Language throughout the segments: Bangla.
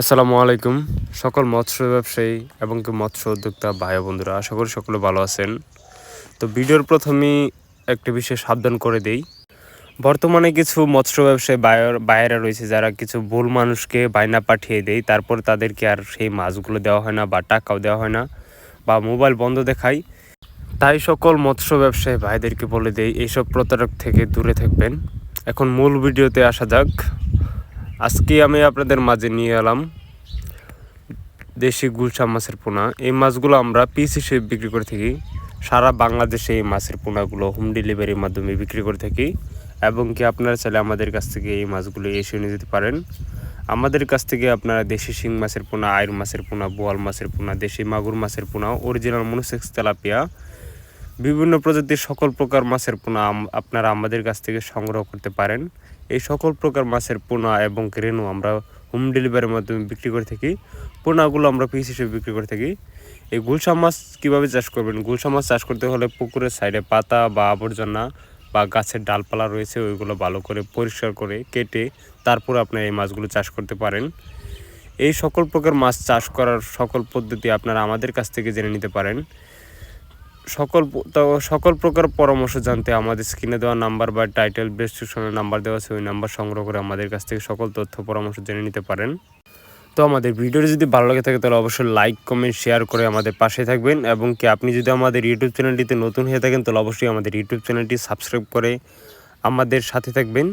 আসসালামু আলাইকুম। সকল মৎস্য ব্যবসায়ী এবং মৎস্য উদ্যোক্তা ভাই বন্ধুরা, আশা করি সকলে ভালো আছেন। তো ভিডিওর প্রথমেই একটি বিষয় সাবধান করে দেই। বর্তমানে কিছু মৎস্য ব্যবসায়ী বায়ার বায়েরা রয়েছে যারা কিছু ভুল মানুষকে বায়না পাঠিয়ে দেয়, তারপর তাদেরকে আর সেই মাছগুলো দেওয়া হয় না বা টাকাও দেওয়া হয় না বা মোবাইল বন্ধ দেখায়। তাই সকল মৎস্য ব্যবসায়ী ভাইদেরকে বলে দেই, এইসব প্রতারক থেকে দূরে থাকবেন। এখন মূল ভিডিওতে আসা যাক। আজকে আমি আপনাদের মাঝে নিয়ে এলাম দেশি গুলশা মাছের পোনা। এই মাছগুলো আমরা পিস হিসেবে বিক্রি করে থাকি। সারা বাংলাদেশে এই মাছের পোনাগুলো হোম ডেলিভারির মাধ্যমে বিক্রি করে থাকি এবং কি আপনারা চাইলে আমাদের কাছ থেকে এই মাছগুলো এসে নিয়ে যেতে পারেন। আমাদের কাছ থেকে আপনারা দেশি শিং মাছের পোনা আয়ুর মাছের পোনা, বোয়াল মাছের পোনা, দেশি মাগুর মাছের পোনা অরিজিনাল মনোসেক্স তেলাপিয়া, বিভিন্ন প্রজাতির সকল প্রকার মাছের পোনা আপনারা আমাদের কাছ থেকে সংগ্রহ করতে পারেন। এই সকল প্রকার মাছের পোনা এবং রেণু আমরা হোম ডেলিভারির মাধ্যমে বিক্রি করে থাকি। পোনাগুলো আমরা পিস হিসেবে বিক্রি করে থাকি। এই গুলশা মাছ কীভাবে চাষ করবেন? গুলশা মাছ চাষ করতে হলে পুকুরের সাইডে পাতা বা আবর্জনা বা গাছের ডালপালা রয়েছে, ওইগুলো ভালো করে পরিষ্কার করে কেটে তারপর আপনারা এই মাছগুলো চাষ করতে পারেন। এই সকল প্রকার মাছ চাষ করার সকল পদ্ধতি আপনারা আমাদের কাছ থেকে জেনে নিতে পারেন। সকল সকল প্রকার পরামর্শ জানতে আমাদের স্ক্রিনে দেওয়া নাম্বার বা টাইটেল ডেসক্রিপশনের নাম্বার দেওয়া আছে, ওই নাম্বার সংগ্রহ করে আমাদের কাছ থেকে সকল তথ্য পরামর্শ জেনে নিতে পারেন। তো আমাদের ভিডিওটি যদি ভালো লাগে থাকে, তাহলে অবশ্যই লাইক কমেন্ট শেয়ার করে আমাদের পাশে থাকবেন। এবং কি আপনি যদি আমাদের ইউটিউব চ্যানেলটিতে নতুন হয়ে থাকেন, তাহলে অবশ্যই আমাদের ইউটিউব চ্যানেলটি সাবস্ক্রাইব করে আমাদের সাথে থাকবেন।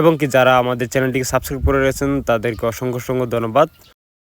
এবং কি যারা আমাদের চ্যানেলটিকে সাবস্ক্রাইব করে রয়েছেন তাদেরকে অসংখ্য অসংখ্য ধন্যবাদ।